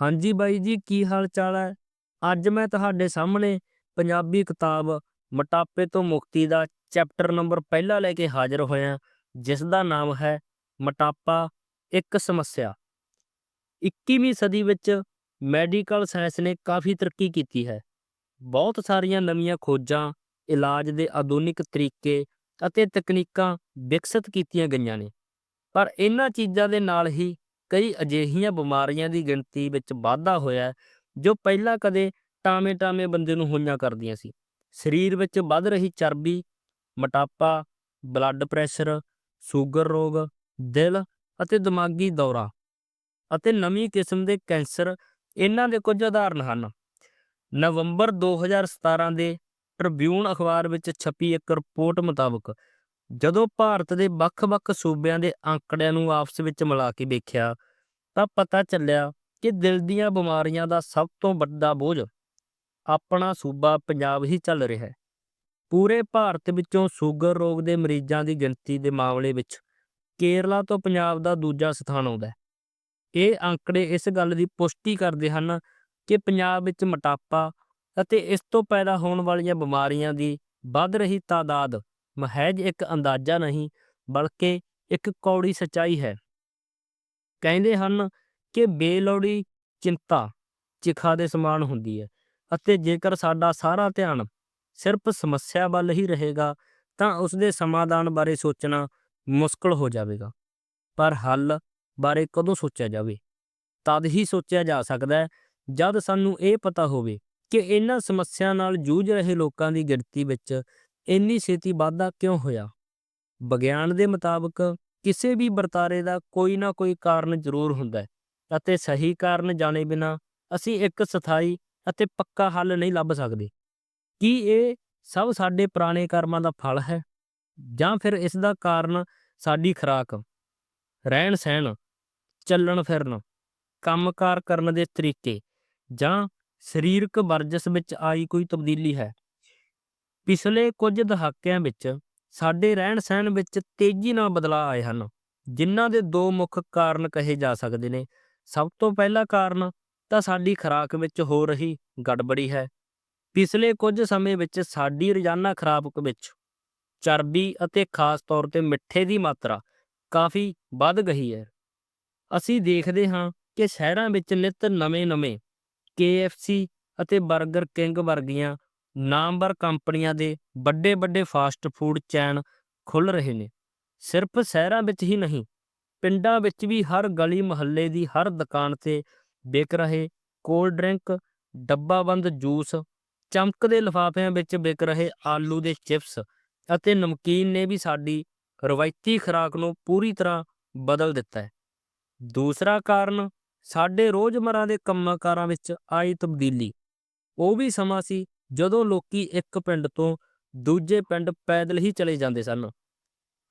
ਹਾਂਜੀ ਬਾਈ ਜੀ, ਕੀ ਹਾਲ ਚਾਲ ਹੈ? ਅੱਜ ਮੈਂ ਤੁਹਾਡੇ ਸਾਹਮਣੇ ਪੰਜਾਬੀ ਕਿਤਾਬ ਮੋਟਾਪੇ ਤੋਂ ਮੁਕਤੀ ਦਾ ਚੈਪਟਰ ਨੰਬਰ ਪਹਿਲਾ ਲੈ ਕੇ ਹਾਜ਼ਰ ਹੋਇਆ ਜਿਸ ਦਾ ਨਾਮ ਹੈ ਮੋਟਾਪਾ, ਇੱਕ ਸਮੱਸਿਆ। 21ਵੀਂ ਸਦੀ ਵਿੱਚ ਮੈਡੀਕਲ ਸਾਇੰਸ ਨੇ ਕਾਫੀ ਤਰੱਕੀ ਕੀਤੀ ਹੈ। ਬਹੁਤ ਸਾਰੀਆਂ ਨਵੀਆਂ ਖੋਜਾਂ, ਇਲਾਜ ਦੇ ਆਧੁਨਿਕ ਤਰੀਕੇ ਅਤੇ ਤਕਨੀਕਾਂ ਵਿਕਸਿਤ ਕੀਤੀਆਂ ਗਈਆਂ ਨੇ। ਪਰ ਇਹਨਾਂ ਚੀਜ਼ਾਂ ਦੇ ਨਾਲ ਹੀ ਕਈ ਅਜਿਹੀਆਂ ਬਿਮਾਰੀਆਂ ਦੀ ਗਿਣਤੀ ਵਿੱਚ ਵਾਧਾ ਹੋਇਆ ਹੈ, ਜੋ ਪਹਿਲਾਂ ਕਦੇ ਟਾਵੇਂ-ਟਾਵੇਂ ਬੰਦੇ ਨੂੰ ਹੋਈਆਂ ਕਰਦੀਆਂ ਸੀ। ਸਰੀਰ ਵਿੱਚ ਵੱਧ ਰਹੀ ਚਰਬੀ ਮੋਟਾਪਾ ਬਲੱਡ ਪ੍ਰੈਸ਼ਰ ਸ਼ੂਗਰ ਰੋਗ ਦਿਲ ਅਤੇ ਦਿਮਾਗੀ ਦੌਰਾ ਅਤੇ ਨਵੀਂ ਕਿਸਮ ਦੇ ਕੈਂਸਰ ਇਹਨਾਂ ਦੇ ਕੁਝ ਉਦਾਹਰਨ ਹਨ। ਨਵੰਬਰ 2017 ਦੇ ਟ੍ਰਿਬਿਊਨ ਅਖਬਾਰ ਵਿੱਚ ਛਪੀ ਇੱਕ ਰਿਪੋਰਟ ਮੁਤਾਬਕ ਜਦੋਂ ਭਾਰਤ ਦੇ ਵੱਖ-ਵੱਖ ਸੂਬਿਆਂ ਦੇ ਅੰਕੜਿਆਂ ਨੂੰ ਆਪਸ ਵਿੱਚ ਮਿਲਾ ਕੇ ਵੇਖਿਆ, ਤਾਂ ਪਤਾ ਚੱਲਿਆ ਕਿ ਦਿਲ ਦੀਆਂ ਬਿਮਾਰੀਆਂ ਦਾ ਸਭ ਤੋਂ ਵੱਡਾ ਬੋਝ ਆਪਣਾ ਸੂਬਾ ਪੰਜਾਬ ਹੀ ਚੱਲ ਰਿਹਾ ਹੈ। ਪੂਰੇ ਭਾਰਤ ਵਿੱਚੋਂ ਸ਼ੂਗਰ ਰੋਗ ਦੇ ਮਰੀਜ਼ਾਂ ਦੀ ਗਿਣਤੀ ਦੇ ਮਾਮਲੇ ਵਿੱਚ ਕੇਰਲਾ ਤੋਂ ਪੰਜਾਬ ਦਾ ਦੂਜਾ ਸਥਾਨ ਆਉਂਦਾ ਹੈ। ਇਹ ਅੰਕੜੇ ਇਸ ਗੱਲ ਦੀ ਪੁਸ਼ਟੀ ਕਰਦੇ ਹਨ ਕਿ ਪੰਜਾਬ ਵਿੱਚ ਮੋਟਾਪਾ ਅਤੇ ਇਸ ਤੋਂ ਪੈਦਾ ਹੋਣ ਵਾਲੀਆਂ ਬਿਮਾਰੀਆਂ ਦੀ ਵੱਧ ਰਹੀ ਤਾਦਾਦ ਮਹਿਜ ਇੱਕ ਅੰਦਾਜ਼ਾ ਨਹੀਂ ਬਲਕਿ ਇੱਕ ਕੌੜੀ ਸੱਚਾਈ ਹੈ ਕਹਿੰਦੇ ਹਨ ਕਿ ਬੇਲੋੜੀ ਚਿੰਤਾ ਚਿਖਾ ਦੇ ਸਮਾਨ ਹੁੰਦੀ ਹੈ ਅਤੇ ਜੇਕਰ ਸਾਡਾ ਸਾਰਾ ਧਿਆਨ ਸਿਰਫ ਸਮੱਸਿਆ ਵੱਲ ਹੀ ਰਹੇਗਾ ਤਾਂ ਉਸ ਦੇ ਸਮਾਧਾਨ ਬਾਰੇ ਸੋਚਣਾ ਮੁਸ਼ਕਲ ਹੋ ਜਾਵੇਗਾ ਪਰ ਹੱਲ ਬਾਰੇ ਕਦੋਂ ਸੋਚਿਆ ਜਾਵੇ ਤਦ ਹੀ ਸੋਚਿਆ ਜਾ ਸਕਦਾ ਹੈ ਜਦ ਸਾਨੂੰ ਇਹ ਪਤਾ ਹੋਵੇ ਕਿ ਇਹਨਾਂ ਸਮੱਸਿਆ ਨਾਲ ਜੂਝ ਰਹੇ ਲੋਕਾਂ ਦੀ ਗਿਣਤੀ ਵਿੱਚ ਇੰਨੀ ਛੇਤੀ ਵਾਧਾ ਕਿਉਂ ਹੋਇਆ? ਵਿਗਿਆਨ ਦੇ ਮੁਤਾਬਕ ਕਿਸੇ ਵੀ ਵਰਤਾਰੇ ਦਾ ਕੋਈ ਨਾ ਕੋਈ ਕਾਰਨ ਜ਼ਰੂਰ ਹੁੰਦਾ ਹੈ ਅਤੇ ਸਹੀ ਕਾਰਨ ਜਾਣੇ ਬਿਨਾ ਅਸੀਂ ਇੱਕ ਸਥਾਈ ਅਤੇ ਪੱਕਾ ਹੱਲ ਨਹੀਂ ਲੱਭ ਸਕਦੇ। ਕੀ ਇਹ ਸਭ ਸਾਡੇ ਪੁਰਾਣੇ ਕਰਮਾਂ ਦਾ ਫਲ ਹੈ ਜਾਂ ਫਿਰ ਇਸ ਦਾ ਕਾਰਨ ਸਾਡੀ ਖੁਰਾਕ? ਰਹਿਣ ਸਹਿਣ ਚੱਲਣ ਫਿਰਨ ਕੰਮਕਾਰ ਕਰਨ ਦੇ ਤਰੀਕੇ ਜਾਂ ਸਰੀਰਕ ਵਰਜਸ ਵਿੱਚ ਆਈ ਕੋਈ ਤਬਦੀਲੀ ਹੈ? ਪਿਛਲੇ ਕੁਝ ਦਹਾਕਿਆਂ ਵਿੱਚ ਸਾਡੇ ਰਹਿਣ ਸਹਿਣ ਵਿੱਚ ਤੇਜ਼ੀ ਨਾਲ ਬਦਲਾਅ ਆਏ ਹਨ, ਜਿਨ੍ਹਾਂ ਦੇ ਦੋ ਮੁੱਖ ਕਾਰਨ ਕਹੇ ਜਾ ਸਕਦੇ ਨੇ। ਸਭ ਤੋਂ ਪਹਿਲਾ ਕਾਰਨ ਤਾਂ ਸਾਡੀ ਖੁਰਾਕ ਵਿੱਚ ਹੋ ਰਹੀ ਗੜਬੜੀ ਹੈ। ਪਿਛਲੇ ਕੁਝ ਸਮੇਂ ਵਿੱਚ ਸਾਡੀ ਰੋਜ਼ਾਨਾ ਖੁਰਾਕ ਵਿੱਚ ਚਰਬੀ ਅਤੇ ਖਾਸ ਤੌਰ ਤੇ ਮਿੱਠੇ ਦੀ ਮਾਤਰਾ ਕਾਫੀ ਵੱਧ ਗਈ ਹੈ। ਅਸੀਂ ਦੇਖਦੇ ਹਾਂ ਕਿ ਸ਼ਹਿਰਾਂ ਵਿੱਚ ਨਿਤ ਨਵੇਂ-ਨਵੇਂ KFC ਅਤੇ 버ਗਰ ਕਿੰਗ ਵਰਗੀਆਂ ਨਾਮਵਰ ਕੰਪਨੀਆਂ ਦੇ ਵੱਡੇ-ਵੱਡੇ ਫਾਸਟ ਫੂਡ ਚੈਨ ਖੁੱਲ ਰਹੇ ਨੇ। ਸਿਰਫ ਸ਼ਹਿਰਾਂ ਵਿੱਚ ਹੀ ਨਹੀਂ, ਪਿੰਡਾਂ ਵਿੱਚ ਵੀ ਹਰ ਗਲੀ ਮੁਹੱਲੇ ਦੀ ਹਰ ਦੁਕਾਨ ਤੇ ਵਿਕ ਰਹੇ ਕੋਲਡ ਡਰਿੰਕ, ਡੱਬਾਬੰਦ ਜੂਸ ਚਮਕਦੇ ਲਿਫਾਫਿਆਂ ਵਿੱਚ ਵਿਕ ਰਹੇ ਆਲੂ ਦੇ ਚਿਪਸ ਅਤੇ ਨਮਕੀਨ ਨੇ ਵੀ ਸਾਡੀ ਰਵਾਇਤੀ ਖੁਰਾਕ ਨੂੰ ਪੂਰੀ ਤਰ੍ਹਾਂ ਬਦਲ ਦਿੱਤਾ ਹੈ। ਦੂਸਰਾ ਕਾਰਨ ਸਾਡੇ ਰੋਜ਼ਮਰਾਂ ਦੇ ਕੰਮਾਂ-ਕਾਰਾਂ ਵਿੱਚ ਆਈ ਤਬਦੀਲੀ। ਉਹ ਵੀ ਸਮਾਂ ਸੀ ਜਦੋਂ ਲੋਕੀ ਇੱਕ ਪਿੰਡ ਤੋਂ ਦੂਜੇ ਪਿੰਡ ਪੈਦਲ ਹੀ ਚਲੇ ਜਾਂਦੇ ਸਨ,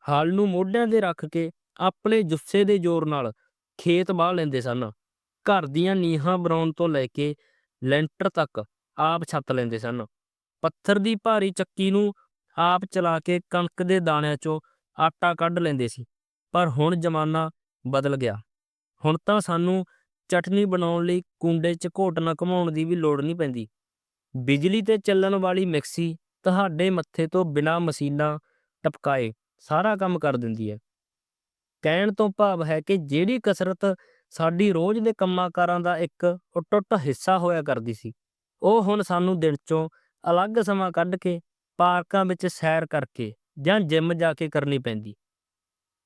ਹਲ ਨੂੰ ਮੋਢਿਆਂ ਤੇ ਰੱਖ ਕੇ ਆਪਣੇ ਜੁੱਸੇ ਦੇ ਜ਼ੋਰ ਨਾਲ ਖੇਤ ਵਾਹ ਲੈਂਦੇ ਸਨ, ਘਰ ਦੀਆਂ ਨੀਹਾਂ ਬਣਾਉਣ ਤੋਂ ਲੈ ਕੇ ਲੈਂਟਰ ਤੱਕ ਆਪ ਛੱਤ ਲੈਂਦੇ ਸਨ। ਪੱਥਰ ਦੀ ਭਾਰੀ ਚੱਕੀ ਨੂੰ ਆਪ ਚਲਾ ਕੇ ਕਣਕ ਦੇ ਦਾਣਿਆਂ ਚੋਂ ਆਟਾ ਕੱਢ ਲੈਂਦੇ ਸੀ, ਪਰ ਹੁਣ ਜ਼ਮਾਨਾ ਬਦਲ ਗਿਆ। ਹੁਣ ਤਾਂ ਸਾਨੂੰ ਚਟਨੀ ਬਣਾਉਣ ਲਈ ਕੁੰਡੇ 'ਚ ਘੋਟਣਾ ਘਮਾਉਣ ਦੀ ਵੀ ਲੋੜ ਨਹੀਂ ਪੈਂਦੀ। ਬਿਜਲੀ ਤੇ ਚੱਲਣ ਵਾਲੀ ਮਿਕਸੀ ਤੁਹਾਡੇ ਮੱਥੇ ਤੋਂ ਬਿਨਾਂ ਮਸ਼ੀਨਾਂ ਟਪਕਾਏ, ਸਾਰਾ ਕੰਮ ਕਰ ਦਿੰਦੀ ਹੈ। ਕਹਿਣ ਤੋਂ ਭਾਵ ਹੈ ਕਿ ਜਿਹੜੀ ਕਸਰਤ ਸਾਡੀ ਰੋਜ਼ ਦੇ ਕੰਮਾਂ-ਕਾਰਾਂ ਦਾ ਇੱਕ ਅਟੁੱਟ ਹਿੱਸਾ ਹੋਇਆ ਕਰਦੀ ਸੀ, ਉਹ ਹੁਣ ਸਾਨੂੰ ਦਿਨ 'ਚੋਂ ਅਲੱਗ ਸਮਾਂ ਕੱਢ ਕੇ ਪਾਰਕਾਂ ਵਿੱਚ ਸੈਰ ਕਰਕੇ ਜਾਂ ਜਿਮ ਜਾ ਕੇ ਕਰਨੀ ਪੈਂਦੀ।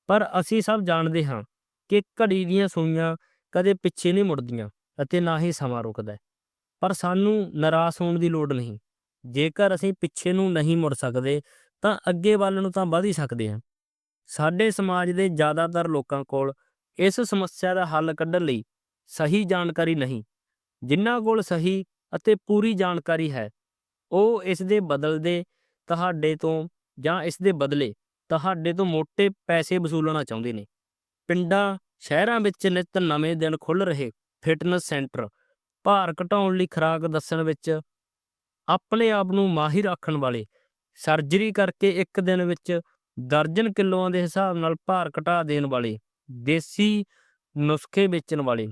ਪਰ ਅਸੀਂ ਸਭ ਜਾਣਦੇ ਹਾਂ ਕਿ ਘੜੀ ਦੀਆਂ ਸੂਈਆਂ ਕਦੇ ਪਿੱਛੇ ਨਹੀਂ ਮੁੜਦੀਆਂ ਅਤੇ ਨਾ ਹੀ ਸਮਾਂ ਰੁਕਦਾ ਪਰ ਸਾਨੂੰ ਨਿਰਾਸ਼ ਹੋਣ ਦੀ ਲੋੜ ਨਹੀਂ। ਜੇਕਰ ਅਸੀਂ ਪਿੱਛੇ ਨੂੰ ਨਹੀਂ ਮੁੜ ਸਕਦੇ, ਤਾਂ ਅੱਗੇ ਵੱਲ ਨੂੰ ਤਾਂ ਵਧ ਹੀ ਸਕਦੇ ਹਾਂ। ਸਾਡੇ ਸਮਾਜ ਦੇ ਜ਼ਿਆਦਾਤਰ ਲੋਕਾਂ ਕੋਲ ਇਸ ਸਮੱਸਿਆ ਦਾ ਹੱਲ ਕੱਢਣ ਲਈ ਸਹੀ ਜਾਣਕਾਰੀ ਨਹੀਂ। ਜਿਨ੍ਹਾਂ ਕੋਲ ਸਹੀ ਅਤੇ ਪੂਰੀ ਜਾਣਕਾਰੀ ਹੈ, ਉਹ ਇਸ ਦੇ ਬਦਲਦੇ ਤੁਹਾਡੇ ਤੋਂ ਜਾਂ ਇਸ ਦੇ ਬਦਲੇ ਤੁਹਾਡੇ ਤੋਂ ਮੋٹے ਪੈਸੇ ਵਸੂਲਣਾ ਚਾਹੁੰਦੇ ਨੇ। ਪਿੰਡਾਂ, ਸ਼ਹਿਰਾਂ ਵਿੱਚ ਨਿਤ ਨਵੇਂ ਦਿਨ ਖੁੱਲ ਰਹੇ, ਫਿਟਨੈਸ ਸੈਂਟਰ ਭਾਰ ਘਟਾਉਣ ਲਈ ਖੁਰਾਕ ਦੱਸਣ ਵਿੱਚ, ਆਪਣੇ ਆਪ ਨੂੰ ਮਾਹਿਰ ਰੱਖਣ ਵਾਲੇ ਸਰਜਰੀ ਕਰਕੇ ਇੱਕ ਦਿਨ ਵਿੱਚ ਦਰਜਨ ਕਿਲੋਆਂ ਦੇ ਹਿਸਾਬ ਨਾਲ ਭਾਰ ਘਟਾ ਦੇਣ ਵਾਲੇ, ਦੇਸੀ ਨੁਸਖੇ ਵੇਚਣ ਵਾਲੇ।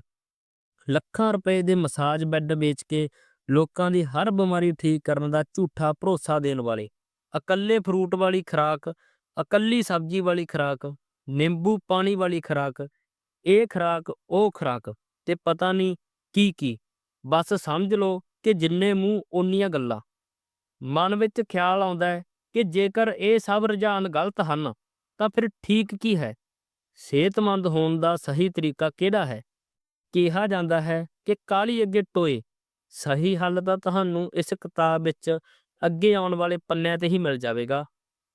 ਲੱਖਾਂ ਰੁਪਏ ਦੇ ਮਸਾਜ ਬੈੱਡ ਵੇਚ ਕੇ ਲੋਕਾਂ ਦੀ ਹਰ ਬਿਮਾਰੀ ਠੀਕ ਕਰਨ ਦਾ ਝੂਠਾ ਭਰੋਸਾ ਦੇਣ ਵਾਲੇ। ਇਕੱਲੇ ਫਰੂਟ ਵਾਲੀ ਖੁਰਾਕ, ਇਕੱਲੀ ਸਬਜ਼ੀ ਵਾਲੀ ਖੁਰਾਕ, ਨਿੰਬੂ ਪਾਣੀ ਵਾਲੀ ਖੁਰਾਕ, ਇਹ ਖੁਰਾਕ, ਉਹ ਖੁਰਾਕ, ਤੇ ਪਤਾ ਨਹੀਂ ਕੀ ਕੀ ਬਸ ਸਮਝ ਲਓ ਕਿ ਜਿੰਨੇ ਮੂੰਹ ਓਨੀਆਂ ਗੱਲਾਂ। ਮਨ ਵਿੱਚ ਖਿਆਲ ਆਉਂਦਾ ਹੈ ਕਿ ਜੇਕਰ ਇਹ ਸਭ ਰੁਝਾਨ ਗਲਤ ਹਨ, ਤਾਂ ਫਿਰ ਠੀਕ ਕੀ ਹੈ? ਸਿਹਤਮੰਦ ਹੋਣ ਦਾ ਸਹੀ ਤਰੀਕਾ ਕਿਹੜਾ ਹੈ? ਕਿਹਾ ਜਾਂਦਾ ਹੈ ਕਿ ਕਾਲੀ ਅੱਗੇ ਟੋਏ। ਸਹੀ ਹੱਲ ਤਾਂ ਤੁਹਾਨੂੰ ਇਸ ਕਿਤਾਬ ਵਿੱਚ ਅੱਗੇ ਆਉਣ ਵਾਲੇ ਪੰਨਿਆਂ ਤੇ ਹੀ ਮਿਲ ਜਾਵੇਗਾ।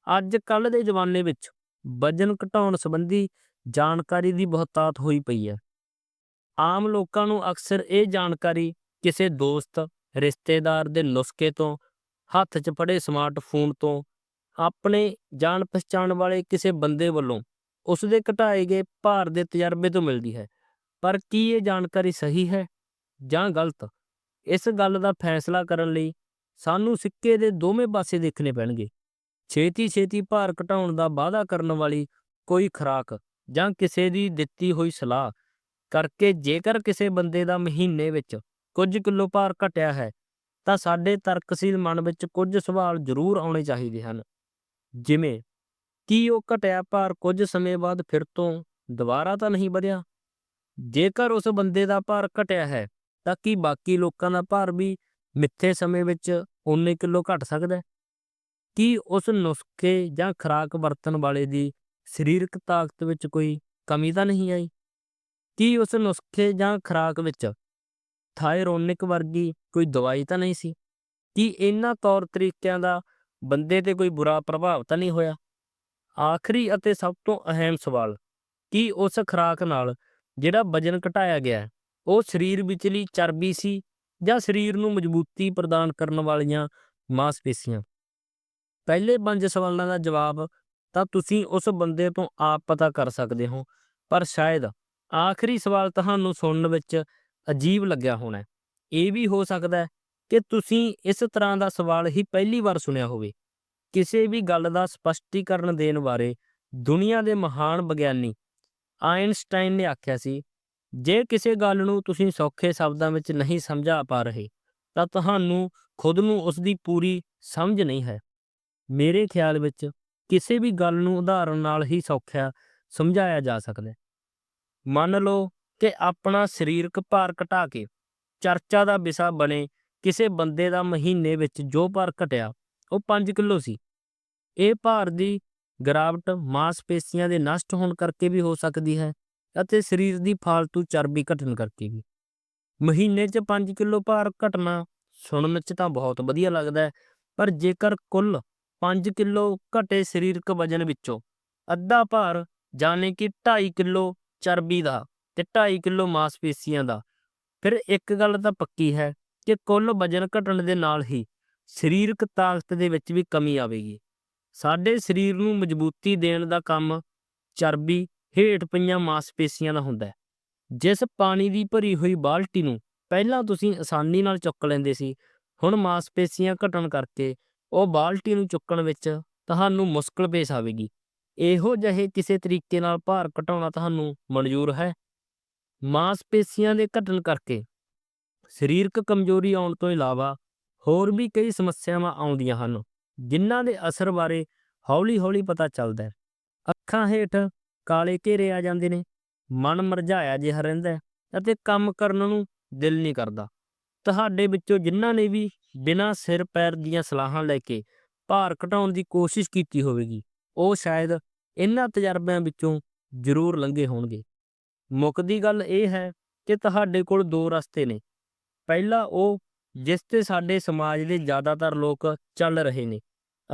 ਅੱਜ ਕੱਲ ਦੇ ਜ਼ਮਾਨੇ ਵਿੱਚ ਵਜਨ ਘਟਾਉਣ ਸੰਬੰਧੀ ਜਾਣਕਾਰੀ ਦੀ ਬਹੁਤਾਤ ਹੋਈ ਪਈ ਹੈ। ਆਮ ਲੋਕਾਂ ਨੂੰ ਅਕਸਰ ਇਹ ਜਾਣਕਾਰੀ ਕਿਸੇ ਦੋਸਤ, ਰਿਸ਼ਤੇਦਾਰ ਦੇ ਨੁਸਖੇ ਤੋਂ, ਹੱਥ 'ਚ ਫੜੇ ਸਮਾਰਟਫੋਨ ਤੋਂ, ਆਪਣੇ ਜਾਣ ਪਛਾਣ ਵਾਲੇ ਕਿਸੇ ਬੰਦੇ ਵੱਲੋਂ ਉਸ ਦੇ ਘਟਾਏ ਗਏ ਭਾਰ ਦੇ ਤਜਰਬੇ ਤੋਂ ਮਿਲਦੀ ਹੈ। ਪਰ ਕੀ ਇਹ ਜਾਣਕਾਰੀ ਸਹੀ ਹੈ ਜਾਂ ਗਲਤ? ਇਸ ਗੱਲ ਦਾ ਫੈਸਲਾ ਕਰਨ ਲਈ ਸਾਨੂੰ ਸਿੱਕੇ ਦੇ ਦੋਵੇਂ ਪਾਸੇ ਦੇਖਣੇ ਪੈਣਗੇ। ਛੇਤੀ ਛੇਤੀ ਭਾਰ ਘਟਾਉਣ ਦਾ ਵਾਅਦਾ ਕਰਨ ਵਾਲੀ ਕੋਈ ਖੁਰਾਕ ਜਾਂ ਕਿਸੇ ਦੀ ਦਿੱਤੀ ਹੋਈ ਸਲਾਹ ਕਰਕੇ ਜੇਕਰ ਕਿਸੇ ਬੰਦੇ ਦਾ ਮਹੀਨੇ ਵਿੱਚ ਕੁਝ ਕਿਲੋ ਭਾਰ ਘਟਿਆ ਹੈ, ਤਾਂ ਸਾਡੇ ਤਰਕਸ਼ੀਲ ਮਨ ਵਿੱਚ ਕੁਝ ਸਵਾਲ ਜ਼ਰੂਰ ਆਉਣੇ ਚਾਹੀਦੇ ਹਨ। ਜਿਵੇਂ, ਕੀ ਉਹ ਘਟਿਆ ਭਾਰ ਕੁਝ ਸਮੇਂ ਬਾਅਦ ਫਿਰ ਤੋਂ ਦੁਬਾਰਾ ਤਾਂ ਨਹੀਂ ਵਧਿਆ? ਜੇਕਰ ਉਸ ਬੰਦੇ ਦਾ ਭਾਰ ਘਟਿਆ ਹੈ, ਤਾਂ ਕੀ ਬਾਕੀ ਲੋਕਾਂ ਦਾ ਭਾਰ ਵੀ ਮਿੱਥੇ ਸਮੇਂ ਵਿੱਚ ਉਨੇ ਕਿਲੋ ਘਟ ਸਕਦਾ ਹੈ? ਕੀ ਉਸ ਨੁਸਖੇ ਜਾਂ ਖੁਰਾਕ ਵਰਤਣ ਵਾਲੇ ਦੀ ਸਰੀਰਕ ਤਾਕਤ ਵਿੱਚ ਕੋਈ ਕਮੀ ਤਾਂ ਨਹੀਂ ਆਈ? ਕੀ ਉਸ ਨੁਸਖੇ ਜਾਂ ਖੁਰਾਕ ਵਿੱਚ ਥਾਇਰੋਨਿਕ ਵਰਗੀ ਕੋਈ ਦਵਾਈ ਤਾਂ ਨਹੀਂ ਸੀ? ਕੀ ਇਹਨਾਂ ਤੌਰ ਤਰੀਕਿਆਂ ਦਾ ਬੰਦੇ ਤੇ ਕੋਈ ਬੁਰਾ ਪ੍ਰਭਾਵ ਤਾਂ ਨਹੀਂ ਹੋਇਆ? ਆਖਰੀ ਅਤੇ ਸਭ ਤੋਂ ਅਹਿਮ ਸਵਾਲ, ਕੀ ਉਸ ਖੁਰਾਕ ਨਾਲ ਜਿਹੜਾ ਵਜਨ ਘਟਾਇਆ ਗਿਆ ਉਹ ਸਰੀਰ ਵਿਚਲੀ ਚਰਬੀ ਸੀ ਜਾਂ ਸਰੀਰ ਨੂੰ ਮਜ਼ਬੂਤੀ ਪ੍ਰਦਾਨ ਕਰਨ ਵਾਲੀਆਂ ਮਾਸਪੇਸ਼ੀਆਂ? ਪਹਿਲੇ ਪੰਜ ਸਵਾਲਾਂ ਦਾ ਜਵਾਬ ਤਾਂ ਤੁਸੀਂ ਉਸ ਬੰਦੇ ਤੋਂ ਆਪ ਪਤਾ ਕਰ ਸਕਦੇ ਹੋ, ਪਰ ਸ਼ਾਇਦ ਆਖਰੀ ਸਵਾਲ ਤੁਹਾਨੂੰ ਸੁਣਨ ਵਿੱਚ ਅਜੀਬ ਲੱਗਿਆ ਹੋਣਾ। ਇਹ ਵੀ ਹੋ ਸਕਦਾ ਕਿ ਤੁਸੀਂ ਇਸ ਤਰ੍ਹਾਂ ਦਾ ਸਵਾਲ ਹੀ ਪਹਿਲੀ ਵਾਰ ਸੁਣਿਆ ਹੋਵੇ। ਕਿਸੇ ਵੀ ਗੱਲ ਦਾ ਸਪਸ਼ਟੀਕਰਨ ਦੇਣ ਬਾਰੇ ਦੁਨੀਆ ਦੇ ਮਹਾਨ ਵਿਗਿਆਨੀ ਆਇਨਸਟਾਈਨ ਨੇ ਆਖਿਆ ਸੀ, ਜੇ ਕਿਸੇ ਗੱਲ ਨੂੰ ਤੁਸੀਂ ਸੌਖੇ ਸ਼ਬਦਾਂ ਵਿੱਚ ਨਹੀਂ ਸਮਝਾ ਪਾ ਰਹੇ, ਤਾਂ ਤੁਹਾਨੂੰ ਖੁਦ ਨੂੰ ਉਸ ਦੀ ਪੂਰੀ ਸਮਝ ਨਹੀਂ ਹੈ। ਮੇਰੇ ਖਿਆਲ ਵਿੱਚ ਕਿਸੇ ਵੀ ਗੱਲ ਨੂੰ ਉਦਾਹਰਣ ਨਾਲ ਹੀ ਸੌਖਿਆ ਸਮਝਾਇਆ ਜਾ ਸਕਦਾ ਮੰਨ ਲਓ ਕਿ ਆਪਣਾ ਸਰੀਰਕ ਭਾਰ ਘਟਾ ਕੇ ਚਰਚਾ ਦਾ ਵਿਸ਼ਾ ਬਣੇ ਕਿਸੇ ਬੰਦੇ ਦਾ ਮਹੀਨੇ ਵਿੱਚ ਜੋ ਭਾਰ ਘਟਿਆ, ਉਹ 5 ਕਿਲੋ ਸੀ। ਇਹ ਭਾਰ ਦੀ ਗਿਰਾਵਟ ਮਾਸਪੇਸ਼ੀਆਂ ਦੇ ਨਸ਼ਟ ਹੋਣ ਕਰਕੇ ਵੀ ਹੋ ਸਕਦੀ ਹੈ ਅਤੇ ਸਰੀਰ ਦੀ ਫਾਲਤੂ ਚਰਬੀ ਘਟਣ ਕਰਕੇ ਵੀ। ਮਹੀਨੇ 'ਚ 5 ਕਿਲੋ ਭਾਰ ਘਟਣਾ ਸੁਣਨ 'ਚ ਤਾਂ ਬਹੁਤ ਵਧੀਆ ਲੱਗਦਾ ਹੈ, ਪਰ ਜੇਕਰ ਕੁੱਲ 5 ਕਿਲੋ ਘਟੇ ਸਰੀਰਕ ਵਜਨ ਵਿੱਚੋਂ ਅੱਧਾ ਭਾਰ, ਜਾਣੇ ਕਿ 2.5 ਕਿਲੋ ਚਰਬੀ ਦਾ ਤੇ 2.5 ਕਿਲੋ ਮਾਸਪੇਸ਼ੀਆਂ ਦਾ। ਫਿਰ ਇੱਕ ਗੱਲ ਤਾਂ ਪੱਕੀ ਹੈ ਕਿ ਕੁੱਲ ਵਜਨ ਘਟਣ ਦੇ ਨਾਲ ਹੀ ਸਰੀਰਕ ਤਾਕਤ ਦੇ ਵਿੱਚ ਵੀ ਕਮੀ ਆਵੇਗੀ। ਸਾਡੇ ਸਰੀਰ ਨੂੰ ਮਜ਼ਬੂਤੀ ਦੇਣ ਦਾ ਕੰਮ ਚਰਬੀ ਹੇਠ ਪਈਆਂ ਮਾਸਪੇਸ਼ੀਆਂ ਦਾ ਹੁੰਦਾ ਹੈ। ਜਿਸ ਪਾਣੀ ਦੀ ਭਰੀ ਹੋਈ ਬਾਲਟੀ ਨੂੰ ਪਹਿਲਾਂ ਤੁਸੀਂ ਆਸਾਨੀ ਨਾਲ ਚੁੱਕ ਲੈਂਦੇ ਸੀ, ਹੁਣ ਮਾਸਪੇਸ਼ੀਆਂ ਘਟਣ ਕਰਕੇ ਉਹ ਬਾਲਟੀ ਨੂੰ ਚੁੱਕਣ ਵਿੱਚ ਤੁਹਾਨੂੰ ਮੁਸ਼ਕਲ ਪੇਸ਼ ਆਵੇਗੀ। ਇਹੋ ਜਿਹੇ ਕਿਸੇ ਤਰੀਕੇ ਨਾਲ ਭਾਰ ਘਟਾਉਣਾ ਤੁਹਾਨੂੰ ਮਨਜ਼ੂਰ ਹੈ? ਮਾਸਪੇਸ਼ੀਆਂ ਦੇ ਘਟਣ ਕਰਕੇ। ਸਰੀਰਕ ਕਮਜ਼ੋਰੀ ਆਉਣ ਤੋਂ ਇਲਾਵਾ ਹੋਰ ਵੀ ਕਈ ਸਮੱਸਿਆਵਾਂ ਆਉਂਦੀਆਂ ਹਨ, ਜਿਨ੍ਹਾਂ ਦੇ ਅਸਰ ਬਾਰੇ ਹੌਲੀ-ਹੌਲੀ ਪਤਾ ਚੱਲਦਾ ਹੈ। ਅੱਖਾਂ ਹੇਠ ਕਾਲੇ ਘੇਰੇ ਆ ਜਾਂਦੇ ਨੇ, ਮਨ ਮਰਝਾਇਆ ਜਿਹਾ ਰਹਿੰਦਾ ਹੈ ਅਤੇ ਕੰਮ ਕਰਨ ਨੂੰ ਦਿਲ ਨਹੀਂ ਕਰਦਾ। ਤੁਹਾਡੇ ਵਿੱਚੋਂ ਜਿਨ੍ਹਾਂ ਨੇ ਵੀ ਬਿਨਾਂ ਸਿਰ ਪੈਰ ਦੀਆਂ ਸਲਾਹਾਂ ਲੈ ਕੇ ਭਾਰ ਘਟਾਉਣ ਦੀ ਕੋਸ਼ਿਸ਼ ਕੀਤੀ ਹੋਵੇਗੀ, ਉਹ ਸ਼ਾਇਦ ਇਹਨਾਂ ਤਜਰਬਿਆਂ ਵਿੱਚੋਂ ਜ਼ਰੂਰ ਲੰਘੇ ਹੋਣਗੇ। ਮੁੱਕਦੀ ਗੱਲ ਇਹ ਹੈ ਕਿ ਤੁਹਾਡੇ ਕੋਲ ਦੋ ਰਸਤੇ ਨੇ। ਪਹਿਲਾ ਉਹ ਜਿਸ ਤੇ ਸਾਡੇ ਸਮਾਜ ਦੇ ਜ਼ਿਆਦਾਤਰ ਲੋਕ ਚੱਲ ਰਹੇ ਨੇ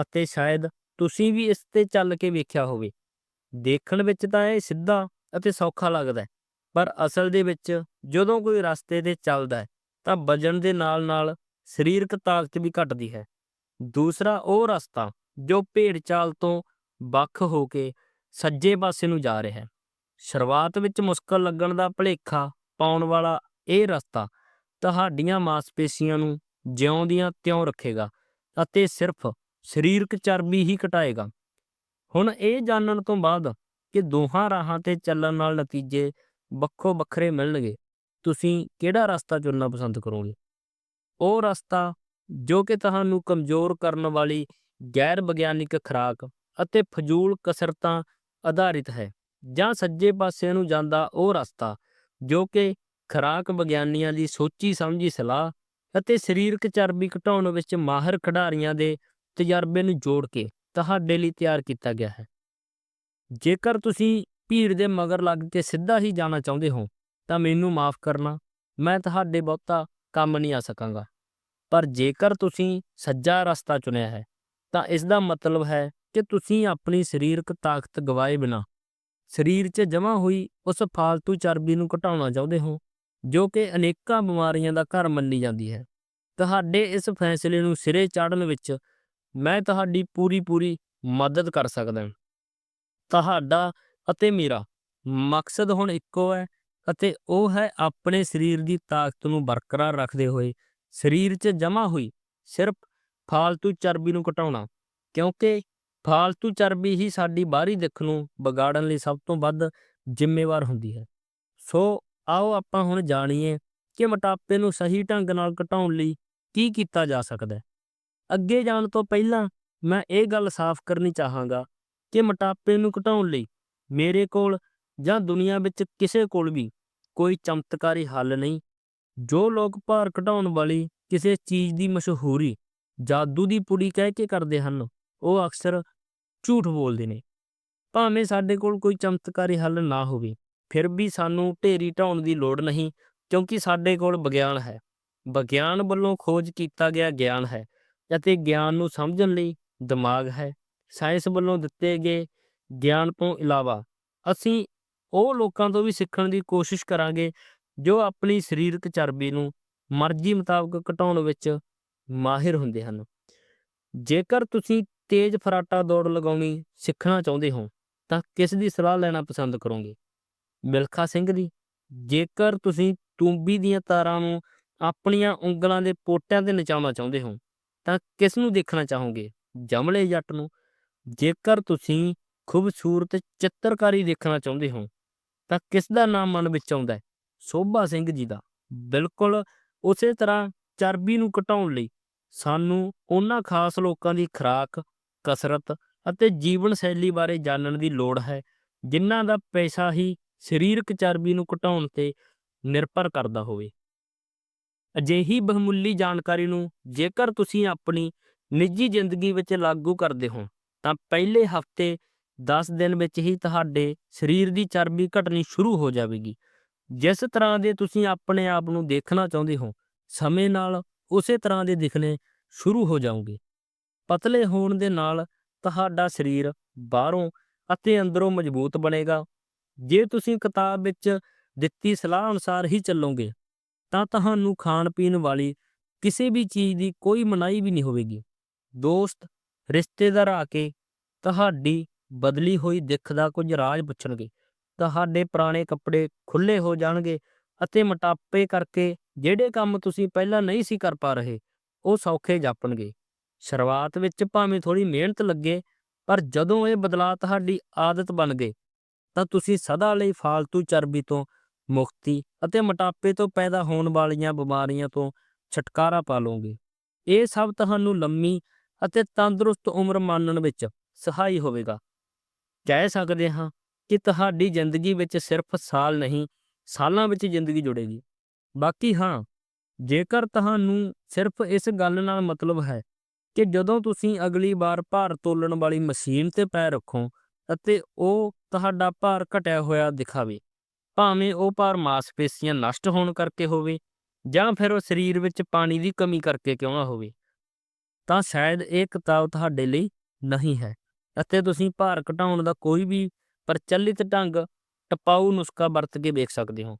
ਅਤੇ ਸ਼ਾਇਦ ਤੁਸੀਂ ਵੀ ਇਸ ਤੇ ਚੱਲ ਕੇ ਵੇਖਿਆ ਹੋਵੇ। ਦੇਖਣ ਵਿੱਚ ਤਾਂ ਇਹ ਸਿੱਧਾ ਅਤੇ ਸੌਖਾ ਲੱਗਦਾ ਪਰ ਅਸਲ ਦੇ ਵਿੱਚ ਜਦੋਂ ਕੋਈ ਰਸਤੇ ਤੇ ਚੱਲਦਾ ਹੈ, ਤਾਂ ਵਜਨ ਦੇ ਨਾਲ-ਨਾਲ ਸਰੀਰਕ ਤਾਕਤ ਵੀ ਘਟਦੀ ਹੈ। ਦੂਸਰਾ ਉਹ ਰਸਤਾ ਜੋ ਭੇਡ ਚਾਲ ਤੋਂ ਵੱਖ ਹੋ ਕੇ ਸੱਜੇ ਪਾਸੇ ਨੂੰ ਜਾ ਰਿਹਾ ਹੈ। ਸ਼ੁਰੂਆਤ ਵਿੱਚ ਮੁਸ਼ਕਲ ਲੱਗਣ ਦਾ ਭੁਲੇਖਾ ਪਾਉਣ ਵਾਲਾ ਇਹ ਰਸਤਾ ਤੁਹਾਡੀਆਂ ਮਾਸਪੇਸ਼ੀਆਂ ਨੂੰ ਜਿਉਂ ਦੀਆਂ ਤਿਉਂ ਰੱਖੇਗਾ ਅਤੇ ਸਿਰਫ ਸਰੀਰਕ ਚਰਬੀ ਹੀ ਘਟਾਏਗਾ। ਹੁਣ ਇਹ ਜਾਣਨ ਤੋਂ ਬਾਅਦ ਕਿ ਦੋਹਾਂ ਰਾਹਾਂ ਤੇ ਚੱਲਣ ਨਾਲ ਨਤੀਜੇ ਵੱਖੋ ਵੱਖਰੇ ਮਿਲਣਗੇ, ਤੁਸੀਂ ਕਿਹੜਾ ਰਸਤਾ ਚੁਣਨਾ ਪਸੰਦ ਕਰੋਗੇ? ਉਹ ਰਸਤਾ ਜੋ ਕਿ ਤੁਹਾਨੂੰ ਕਮਜ਼ੋਰ ਕਰਨ ਵਾਲੀ ਗੈਰ ਵਿਗਿਆਨਿਕ ਖੁਰਾਕ ਅਤੇ ਫਜ਼ੂਲ ਕਸਰਤਾਂ ਆਧਾਰਿਤ ਹੈ, ਜਾਂ ਸੱਜੇ ਪਾਸੇ ਨੂੰ ਜਾਂਦਾ ਉਹ ਰਸਤਾ, ਜੋ ਕਿ ਖੁਰਾਕ ਵਿਗਿਆਨੀਆਂ ਦੀ ਸੋਚੀ ਸਮਝੀ ਸਲਾਹ ਅਤੇ ਸਰੀਰਕ ਚਰਬੀ ਘਟਾਉਣ ਵਿੱਚ ਮਾਹਰ ਖਿਡਾਰੀਆਂ ਦੇ ਤਜਰਬੇ ਨੂੰ ਜੋੜ ਕੇ ਤੁਹਾਡੇ ਲਈ ਤਿਆਰ ਕੀਤਾ ਗਿਆ ਹੈ। ਜੇਕਰ ਤੁਸੀਂ ਭੀੜ ਦੇ ਮਗਰ ਲੱਗ ਕੇ ਸਿੱਧਾ ਹੀ ਜਾਣਾ ਚਾਹੁੰਦੇ ਹੋ, ਤਾਂ ਮੈਨੂੰ ਮਾਫ ਕਰਨਾ, ਮੈਂ ਤੁਹਾਡੇ ਬਹੁਤਾ ਕੰਮ ਨਹੀਂ ਆ ਸਕਾਂਗਾ। ਪਰ ਜੇਕਰ ਤੁਸੀਂ ਸੱਜਾ ਰਸਤਾ ਚੁਣਿਆ ਹੈ, ਤਾਂ ਇਸ ਦਾ ਮਤਲਬ ਹੈ ਕਿ ਤੁਸੀਂ ਆਪਣੀ ਸਰੀਰਕ ਤਾਕਤ ਗਵਾਏ ਬਿਨਾ ਸਰੀਰ 'ਚ ਜਮ੍ਹਾਂ ਹੋਈ ਉਸ ਫਾਲਤੂ ਚਰਬੀ ਨੂੰ ਘਟਾਉਣਾ ਚਾਹੁੰਦੇ ਹੋ, ਜੋ ਕਿ ਅਨੇਕਾਂ ਬਿਮਾਰੀਆਂ ਦਾ ਘਰ ਮੰਨੀ ਜਾਂਦੀ ਹੈ। ਤੁਹਾਡੇ ਇਸ ਫੈਸਲੇ ਨੂੰ ਸਿਰੇ ਚਾੜਨ ਵਿੱਚ ਮੈਂ ਤੁਹਾਡੀ ਪੂਰੀ ਪੂਰੀ ਮਦਦ ਕਰ ਸਕਦਾ ਹਾਂ। ਤੁਹਾਡਾ ਅਤੇ ਮੇਰਾ ਮਕਸਦ ਹੁਣ ਇੱਕੋ ਹੈ ਅਤੇ ਉਹ ਹੈ ਆਪਣੇ ਸਰੀਰ ਦੀ ਤਾਕਤ ਨੂੰ ਬਰਕਰਾਰ ਰੱਖਦੇ ਹੋਏ ਸਰੀਰ 'ਚ ਜਮ੍ਹਾਂ ਹੋਈ ਸਿਰਫ ਫਾਲਤੂ ਚਰਬੀ ਨੂੰ ਘਟਾਉਣਾ, ਕਿਉਂਕਿ ਫਾਲਤੂ ਚਰਬੀ ਹੀ ਸਾਡੀ ਬਾਹਰੀ ਦਿੱਖ ਨੂੰ ਵਿਗਾੜਨ ਲਈ ਸਭ ਤੋਂ ਵੱਧ ਜ਼ਿੰਮੇਵਾਰ ਹੁੰਦੀ ਹੈ। ਸੋ ਆਓ ਆਪਾਂ ਹੁਣ ਜਾਣੀਏ ਕਿ ਮੋਟਾਪੇ ਨੂੰ ਸਹੀ ਢੰਗ ਨਾਲ ਘਟਾਉਣ ਲਈ ਕੀ ਕੀਤਾ ਜਾ ਸਕਦਾ ਹੈ। ਅੱਗੇ ਜਾਣ ਤੋਂ ਪਹਿਲਾਂ ਮੈਂ ਇਹ ਗੱਲ ਸਾਫ਼ ਕਰਨੀ ਚਾਹਾਂਗਾ ਕਿ ਮੋਟਾਪੇ ਨੂੰ ਘਟਾਉਣ ਲਈ ਮੇਰੇ ਕੋਲ ਜਾਂ ਦੁਨੀਆ ਵਿੱਚ ਕਿਸੇ ਕੋਲ ਵੀ ਕੋਈ ਚਮਤਕਾਰੀ ਹੱਲ ਨਹੀਂ। ਜੋ ਲੋਕ ਭਾਰ ਘਟਾਉਣ ਵਾਲੀ ਕਿਸੇ ਚੀਜ਼ ਦੀ ਮਸ਼ਹੂਰੀ ਜਾਦੂ ਦੀ ਪੁੜੀ ਕਹਿ ਕੇ ਕਰਦੇ ਹਨ, ਉਹ ਅਕਸਰ ਝੂਠ ਬੋਲਦੇ ਨੇ। ਭਾਵੇਂ ਸਾਡੇ ਕੋਲ ਕੋਈ ਚਮਤਕਾਰੀ ਹੱਲ ਨਾ ਹੋਵੇ, ਫਿਰ ਵੀ ਸਾਨੂੰ ਢੇਰੀ ਢਾਉਣ ਦੀ ਲੋੜ ਨਹੀਂ, ਕਿਉਂਕਿ ਸਾਡੇ ਕੋਲ ਵਿਗਿਆਨ ਹੈ। ਵਿਗਿਆਨ ਵੱਲੋਂ ਖੋਜ ਕੀਤਾ ਗਿਆ ਗਿਆਨ ਹੈ ਅਤੇ ਗਿਆਨ ਨੂੰ ਸਮਝਣ ਲਈ ਦਿਮਾਗ ਹੈ। ਸਾਇੰਸ ਵੱਲੋਂ ਦਿੱਤੇ ਗਏ ਗਿਆਨ ਤੋਂ ਇਲਾਵਾ ਅਸੀਂ ਉਹ ਲੋਕਾਂ ਤੋਂ ਵੀ ਸਿੱਖਣ ਦੀ ਕੋਸ਼ਿਸ਼ ਕਰਾਂਗੇ, ਜੋ ਆਪਣੀ ਸਰੀਰਕ ਚਰਬੀ ਨੂੰ ਮਰਜ਼ੀ ਮੁਤਾਬਕ ਘਟਾਉਣ ਵਿੱਚ ਮਾਹਿਰ ਹੁੰਦੇ ਹਨ। ਜੇਕਰ ਤੁਸੀਂ ਤੇਜ਼ ਫਰਾਟਾ ਦੌੜ ਲਗਾਉਣੀ ਸਿੱਖਣਾ ਚਾਹੁੰਦੇ ਹੋ, ਤਾਂ ਕਿਸ ਦੀ ਸਲਾਹ ਲੈਣਾ ਪਸੰਦ ਕਰੋਗੇ? ਮਿਲਖਾ ਸਿੰਘ ਦੀ ਜੇਕਰ ਤੁਸੀਂ ਤੂੰਬੀ ਦੀਆਂ ਤਾਰਾਂ ਨੂੰ ਆਪਣੀਆਂ ਉਂਗਲਾਂ ਦੇ ਪੋਟਿਆਂ ਤੇ ਨਚਾਉਣਾ ਚਾਹੁੰਦੇ ਹੋ, ਤਾਂ ਕਿਸ ਨੂੰ ਦੇਖਣਾ ਚਾਹੋਗੇ? ਜਮਲੇ ਜੱਟ ਨੂੰ। ਜੇਕਰ ਤੁਸੀਂ ਖੂਬਸੂਰਤ ਚਿੱਤਰਕਾਰੀ ਦੇਖਣਾ ਚਾਹੁੰਦੇ ਹੋ, ਤਾਂ ਕਿਸ ਦਾ ਨਾਮ ਮਨ ਵਿੱਚ ਆਉਂਦਾ ਹੈ? ਸੋਭਾ ਸਿੰਘ ਜੀ ਦਾ। ਬਿਲਕੁਲ ਉਸੇ ਤਰ੍ਹਾਂ ਚਰਬੀ ਨੂੰ ਘਟਾਉਣ ਲਈ ਸਾਨੂੰ ਉਹਨਾਂ ਖਾਸ ਲੋਕਾਂ ਦੀ ਖੁਰਾਕ ਕਸਰਤ ਅਤੇ ਜੀਵਨ ਸ਼ੈਲੀ ਬਾਰੇ ਜਾਣਨ ਦੀ ਲੋੜ ਹੈ, ਜਿਨ੍ਹਾਂ ਦਾ ਪੈਸਾ ਹੀ ਸਰੀਰਕ ਚਰਬੀ ਨੂੰ ਘਟਾਉਣ ਤੇ ਨਿਰਭਰ ਕਰਦਾ ਹੋਵੇ। ਅਜਿਹੀ ਬਹੁਮੁੱਲੀ ਜਾਣਕਾਰੀ ਨੂੰ ਜੇਕਰ ਤੁਸੀਂ ਆਪਣੀ ਨਿੱਜੀ ਜ਼ਿੰਦਗੀ ਵਿੱਚ ਲਾਗੂ ਕਰਦੇ ਹੋ, ਤਾਂ ਪਹਿਲੇ ਹਫ਼ਤੇ 10 ਦਿਨ ਵਿੱਚ ਹੀ ਤੁਹਾਡੇ ਸਰੀਰ ਦੀ ਚਰਬੀ ਘਟਣੀ ਸ਼ੁਰੂ ਹੋ ਜਾਵੇਗੀ। ਜਿਸ ਤਰ੍ਹਾਂ ਦੇ ਤੁਸੀਂ ਆਪਣੇ ਆਪ ਨੂੰ ਦੇਖਣਾ ਚਾਹੁੰਦੇ ਹੋ, ਸਮੇਂ ਨਾਲ ਉਸੇ ਤਰ੍ਹਾਂ ਦੇ ਦਿਖਣੇ ਸ਼ੁਰੂ ਹੋ ਜਾਓਗੇ। ਪਤਲੇ ਹੋਣ ਦੇ ਨਾਲ ਤੁਹਾਡਾ ਸਰੀਰ ਬਾਹਰੋਂ ਅਤੇ ਅੰਦਰੋਂ ਮਜ਼ਬੂਤ ਬਣੇਗਾ। ਜੇ ਤੁਸੀਂ ਕਿਤਾਬ ਵਿੱਚ ਦਿੱਤੀ ਸਲਾਹ ਅਨੁਸਾਰ ਹੀ ਚੱਲੋਗੇ, ਤਾਂ ਤੁਹਾਨੂੰ ਖਾਣ ਪੀਣ ਵਾਲੀ ਕਿਸੇ ਵੀ ਚੀਜ਼ ਦੀ ਕੋਈ ਮਨਾਹੀ ਵੀ ਨਹੀਂ ਹੋਵੇਗੀ। ਦੋਸਤ, ਰਿਸ਼ਤੇਦਾਰ ਆ ਕੇ ਤੁਹਾਡੀ ਬਦਲੀ ਹੋਈ ਦਿੱਖ ਦਾ ਕੁਝ ਰਾਜ ਪੁੱਛਣਗੇ। ਤੁਹਾਡੇ ਪੁਰਾਣੇ ਕੱਪੜੇ ਖੁੱਲੇ ਹੋ ਜਾਣਗੇ ਅਤੇ ਮੋਟਾਪੇ ਕਰਕੇ ਜਿਹੜੇ ਕੰਮ ਤੁਸੀਂ ਪਹਿਲਾਂ ਨਹੀਂ ਸੀ ਕਰ ਪਾ ਰਹੇ, ਉਹ ਸੌਖੇ ਜਾਪਣਗੇ। ਸ਼ੁਰੂਆਤ ਵਿੱਚ ਭਾਵੇਂ ਥੋੜੀ ਮਿਹਨਤ ਲੱਗੇ, ਪਰ ਜਦੋਂ ਇਹ ਬਦਲਾਅ ਤੁਹਾਡੀ ਆਦਤ ਬਣ ਗਏ, ਤਾਂ ਤੁਸੀਂ ਸਦਾ ਲਈ ਫਾਲਤੂ ਚਰਬੀ ਤੋਂ ਮੁਕਤੀ ਅਤੇ ਮੋਟਾਪੇ ਤੋਂ ਪੈਦਾ ਹੋਣ ਵਾਲੀਆਂ ਬਿਮਾਰੀਆਂ ਤੋਂ ਛੁਟਕਾਰਾ ਪਾ ਲਓਗੇ। ਇਹ ਸਭ ਤੁਹਾਨੂੰ ਲੰਮੀ ਅਤੇ ਤੰਦਰੁਸਤ ਉਮਰ ਮਾਣਨ ਵਿੱਚ ਸਹਾਈ ਹੋਵੇਗਾ। ਕਹਿ ਸਕਦੇ ਹਾਂ ਕਿ ਤੁਹਾਡੀ ਜ਼ਿੰਦਗੀ ਵਿੱਚ ਸਿਰਫ ਸਾਲ ਨਹੀਂ, ਸਾਲਾਂ ਵਿੱਚ ਜ਼ਿੰਦਗੀ ਜੁੜੇਗੀ। ਬਾਕੀ ਹਾਂ, ਜੇਕਰ ਤੁਹਾਨੂੰ ਸਿਰਫ ਇਸ ਗੱਲ ਨਾਲ ਮਤਲਬ ਹੈ ਕਿ ਜਦੋਂ ਤੁਸੀਂ ਅਗਲੀ ਵਾਰ ਭਾਰ ਤੋਲਣ ਵਾਲੀ ਮਸ਼ੀਨ ਤੇ ਪੈਰ ਰੱਖੋ, ਅਤੇ ਉਹ ਤੁਹਾਡਾ ਭਾਰ ਘਟਿਆ ਹੋਇਆ ਦਿਖਾਵੇ, ਭਾਵੇਂ ਉਹ ਭਾਰ ਮਾਸਪੇਸ਼ੀਆਂ ਨਸ਼ਟ ਹੋਣ ਕਰਕੇ ਹੋਵੇ, ਜਾਂ ਫਿਰ ਉਹ ਸਰੀਰ ਵਿੱਚ ਪਾਣੀ ਦੀ ਕਮੀ ਕਰਕੇ ਕਿਉਂ ਨਾ ਹੋਵੇ, ਤਾਂ ਸ਼ਾਇਦ ਇਹ ਕਿਤਾਬ ਤੁਹਾਡੇ ਲਈ ਨਹੀਂ ਹੈ, ਅਤੇ ਤੁਸੀਂ ਭਾਰ ਘਟਾਉਣ ਦਾ ਕੋਈ ਵੀ ਪ੍ਰਚਲਿਤ ਢੰਗ, ਟਪਾਊ ਨੁਸਖਾ ਵਰਤ ਕੇ ਵੇਖ ਸਕਦੇ ਹੋ।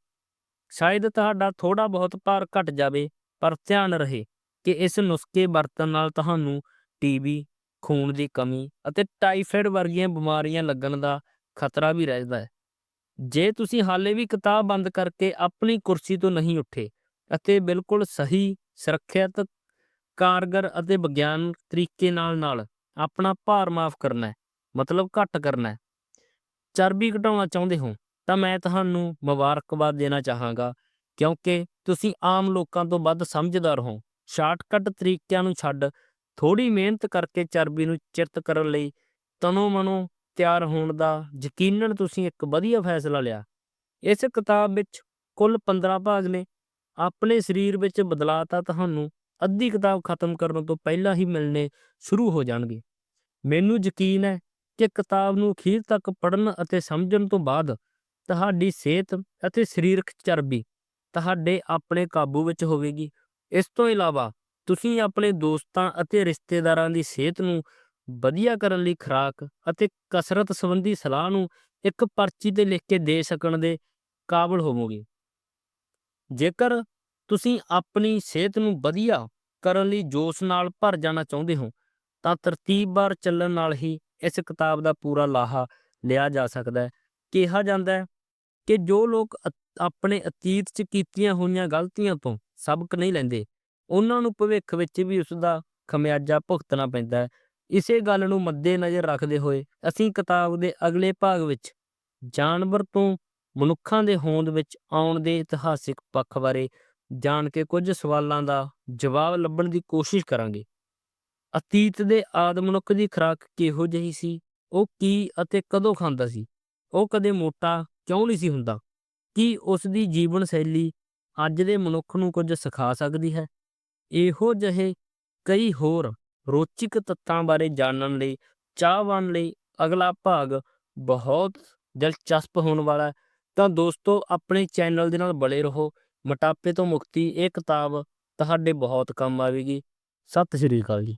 ਸ਼ਾਇਦ ਤੁਹਾਡਾ ਥੋੜਾ ਬਹੁਤ ਭਾਰ ਘਟ ਜਾਵੇ, ਪਰ ਧਿਆਨ ਰਹੇ। ਕਿ ਇਸ ਨੁਸਖੇ ਵਰਤਣ ਨਾਲ ਤੁਹਾਨੂੰ ਟੀਬੀ, ਖੂਨ ਦੀ ਕਮੀ ਅਤੇ ਟਾਈਫਾਇਡ ਵਰਗੀਆਂ ਬਿਮਾਰੀਆਂ ਲੱਗਣ ਦਾ ਖਤਰਾ ਵੀ ਰਹਿੰਦਾ ਹੈ। ਜੇ ਤੁਸੀਂ ਹਾਲੇ ਵੀ ਕਿਤਾਬ ਬੰਦ ਕਰਕੇ ਆਪਣੀ ਕੁਰਸੀ ਤੋਂ ਨਹੀਂ ਉੱਠੇ ਅਤੇ ਬਿਲਕੁਲ ਸਹੀ, ਸੁਰੱਖਿਅਤ, ਕਾਰਗਰ ਅਤੇ ਵਿਗਿਆਨ ਤਰੀਕੇ ਨਾਲ ਨਾਲ ਆਪਣਾ ਭਾਰ ਮਾਫ ਕਰਨਾ ਹੈ, ਮਤਲਬ ਘੱਟ ਕਰਨਾ ਹੈ, ਚਰਬੀ ਘਟਾਉਣਾ ਚਾਹੁੰਦੇ ਹੋ, ਤਾਂ ਮੈਂ ਤੁਹਾਨੂੰ ਮੁਬਾਰਕਬਾਦ ਦੇਣਾ ਚਾਹਾਂਗਾ ਕਿਉਂਕਿ ਤੁਸੀਂ ਆਮ ਲੋਕਾਂ ਤੋਂ ਵੱਧ ਸਮਝਦਾਰ ਹੋ। ਸ਼ਾਰਟਕਟ ਤਰੀਕਿਆਂ ਨੂੰ ਛੱਡ ਥੋੜੀ ਮਿਹਨਤ ਕਰਕੇ ਚਰਬੀ ਨੂੰ ਚਿਰਤ ਕਰਨ ਲਈ ਤਨੋ ਮਨੋ ਤਿਆਰ ਹੋਣ ਦਾ ਯਕੀਨਨ ਤੁਸੀਂ ਇੱਕ ਵਧੀਆ ਫੈਸਲਾ ਲਿਆ। ਇਸ ਕਿਤਾਬ ਵਿੱਚ ਕੁੱਲ 15 ਭਾਗ ਨੇ। ਆਪਣੇ ਸਰੀਰ ਵਿੱਚ ਬਦਲਾਅ ਤਾਂ ਤੁਹਾਨੂੰ ਅੱਧੀ ਕਿਤਾਬ ਖਤਮ ਕਰਨ ਤੋਂ ਪਹਿਲਾਂ ਹੀ ਮਿਲਣੇ ਸ਼ੁਰੂ ਹੋ ਜਾਣਗੇ। ਮੈਨੂੰ ਯਕੀਨ ਹੈ ਕਿ ਕਿਤਾਬ ਨੂੰ ਅਖੀਰ ਤੱਕ ਪੜ੍ਹਨ ਅਤੇ ਸਮਝਣ ਤੋਂ ਬਾਅਦ ਤੁਹਾਡੀ ਸਿਹਤ ਅਤੇ ਸਰੀਰਕ ਚਰਬੀ ਤੁਹਾਡੇ ਆਪਣੇ ਕਾਬੂ ਵਿੱਚ ਹੋਵੇਗੀ। ਇਸ ਤੋਂ ਇਲਾਵਾ ਤੁਸੀਂ ਆਪਣੇ ਦੋਸਤਾਂ ਅਤੇ ਰਿਸ਼ਤੇਦਾਰਾਂ ਦੀ ਸਿਹਤ ਨੂੰ ਵਧੀਆ ਕਰਨ ਲਈ ਖੁਰਾਕ ਅਤੇ ਕਸਰਤ ਸੰਬੰਧੀ ਸਲਾਹ ਨੂੰ ਇੱਕ ਪਰਚੀ ਤੇ ਲਿਖ ਕੇ ਦੇ ਸਕਣ ਦੇ ਕਾਬਲ ਹੋਵੋਗੇ। ਜੇਕਰ ਤੁਸੀਂ ਆਪਣੀ ਸਿਹਤ ਨੂੰ ਵਧੀਆ ਕਰਨ ਲਈ ਜੋਸ਼ ਨਾਲ ਭਰ ਜਾਣਾ ਚਾਹੁੰਦੇ ਹੋ, ਤਾਂ ਤਰਤੀਬਵਾਰ ਚੱਲਣ ਨਾਲ ਹੀ ਇਸ ਕਿਤਾਬ ਦਾ ਪੂਰਾ ਲਾਹਾ ਲਿਆ ਜਾ ਸਕਦਾ ਹੈ। ਕਿਹਾ ਜਾਂਦਾ ਹੈ ਕਿ ਜੋ ਲੋਕ ਅ- ਆਪਣੇ ਅਤੀਤ 'ਚ ਕੀਤੀਆਂ ਹੋਈਆਂ ਗਲਤੀਆਂ ਤੋਂ ਸਬਕ ਨਹੀਂ ਲੈਂਦੇ। ਉਹਨਾਂ ਨੂੰ ਭਵਿੱਖ ਵਿੱਚ ਵੀ ਉਸ ਦਾ ਖਮਿਆਜਾ ਭੁਗਤਣਾ ਪੈਂਦਾ ਹੈ। ਇਸੇ ਗੱਲ ਨੂੰ ਮੱਦੇਨਜ਼ਰ ਰੱਖਦੇ ਹੋਏ ਅਸੀਂ ਕਿਤਾਬ ਦੇ ਅਗਲੇ ਭਾਗ ਵਿੱਚ ਜਾਨਵਰ ਤੋਂ ਮਨੁੱਖਾਂ ਦੇ ਹੋਂਦ ਵਿੱਚ ਆਉਣ ਦੇ ਇਤਿਹਾਸਿਕ ਪੱਖ ਬਾਰੇ ਜਾਣ ਕੇ ਕੁਝ ਸਵਾਲਾਂ ਦਾ ਜਵਾਬ ਲੱਭਣ ਦੀ ਕੋਸ਼ਿਸ਼ ਕਰਾਂਗੇ। ਅਤੀਤ ਦੇ ਆਦਮ ਮਨੁੱਖ ਦੀ ਖੁਰਾਕ ਕਿਹੋ ਜਿਹੀ ਸੀ? ਉਹ ਕੀ ਅਤੇ ਕਦੋਂ ਖਾਂਦਾ ਸੀ? ਉਹ ਕਦੇ ਮੋਟਾ ਕਿਉਂ ਨਹੀਂ ਸੀ ਹੁੰਦਾ? ਕੀ ਉਸ ਦੀ ਜੀਵਨ ਸ਼ੈਲੀ ਅੱਜ ਦੇ ਮਨੁੱਖ ਨੂੰ ਕੁਝ ਸਿਖਾ ਸਕਦੀ ਹੈ। ਇਹੋ ਜਿਹੇ ਕਈ ਹੋਰ ਰੋਚਕ ਤੱਤਾਂ ਬਾਰੇ ਜਾਣਨ ਲਈ ਚਾਹਵਾਨ ਲਈ ਅਗਲਾ ਭਾਗ ਬਹੁਤ ਦਿਲਚਸਪ ਹੋਣ ਵਾਲਾ ਹੈ। ਤਾਂ ਦੋਸਤੋ, ਆਪਣੇ ਚੈਨਲ ਦੇ ਨਾਲ ਬਲੇ ਰਹੋ। ਮੋਟਾਪੇ ਤੋਂ ਮੁਕਤੀ ਇਹ ਕਿਤਾਬ ਤੁਹਾਡੇ ਬਹੁਤ ਕੰਮ ਆਵੇਗੀ। ਸਤਿ ਸ਼੍ਰੀ ਅਕਾਲ ਜੀ।